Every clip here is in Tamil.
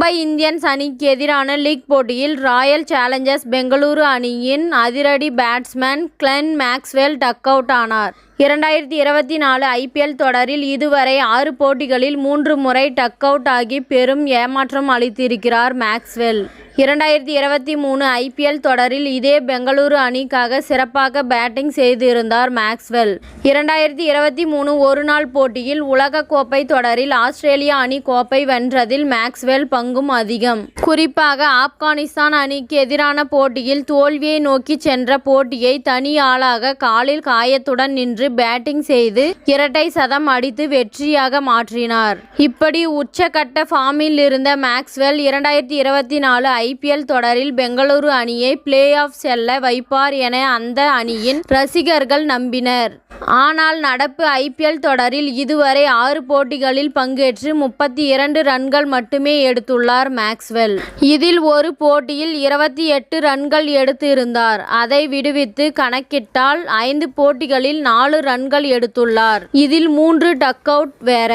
மும்பை இந்தியன்ஸ் அணிக்கு எதிரான லீக் போட்டியில் ராயல் சேலஞ்சர்ஸ் பெங்களூரு அணியின் அதிரடி batsman Glenn Maxwell duck out ஆனார். இரண்டாயிரத்தி இருபத்தி நாலு ஐபிஎல் தொடரில் இதுவரை ஆறு போட்டிகளில் மூன்று முறை டக் அவுட் ஆகி பெரும் ஏமாற்றம் அளித்திருக்கிறார் மேக்ஸ்வெல். இரண்டாயிரத்தி இருபத்தி மூணு ஐபிஎல் தொடரில் இதே பெங்களூரு அணிக்காக சிறப்பாக பேட்டிங் செய்திருந்தார் மேக்ஸ்வெல். இரண்டாயிரத்தி இருபத்தி மூணு ஒருநாள் போட்டியில் உலகக்கோப்பை தொடரில் ஆஸ்திரேலியா அணி கோப்பை வென்றதில் மேக்ஸ்வெல் பங்கும் அதிகம். குறிப்பாக ஆப்கானிஸ்தான் அணிக்கு எதிரான போட்டியில் தோல்வியை நோக்கி சென்ற போட்டியை தனி ஆளாக காலில் காயத்துடன் நின்று பேட்டிங் செய்து இரட்டை சதம் அடித்து வெற்றியாக மாற்றினார். இப்படி உச்சகட்ட ஃபார்மில் இருந்த மேக்ஸ்வெல் இரண்டாயிரத்தி இருபத்தி நாலு ஐபிஎல் தொடரில் பெங்களூரு அணியை பிளே ஆஃப் செல்ல வைப்பார் என அந்த அணியின் ரசிகர்கள் நம்பினர். ஆனால் நடப்பு ஐபிஎல் தொடரில் இதுவரை ஆறு போட்டிகளில் பங்கேற்று முப்பத்தி இரண்டு ரன்கள் மட்டுமே எடுத்துள்ளார் மேக்ஸ்வெல் இதில் ஒரு போட்டியில் இருபத்தி எட்டு ரன்கள் எடுத்திருந்தார். அதை விடுவித்து கணக்கிட்டால் ஐந்து போட்டிகளில் நாலு நாலு ரன்கள் எடுத்துள்ளார். இதில் மூன்று டக் அவுட் வேற.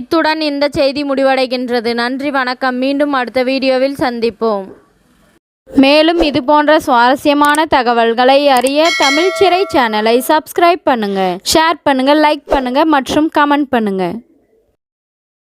இத்துடன் இந்த செய்தி முடிவடைகின்றது. நன்றி வணக்கம். மீண்டும் அடுத்த வீடியோவில் சந்திப்போம். மேலும் இது போன்ற சுவாரஸ்யமான தகவல்களை அறிய தமிழ் சிறை சேனலை சப்ஸ்கிரைப் பண்ணுங்க. ஷேர் பண்ணுங்க லைக் பண்ணுங்க மற்றும் கமெண்ட் பண்ணுங்க.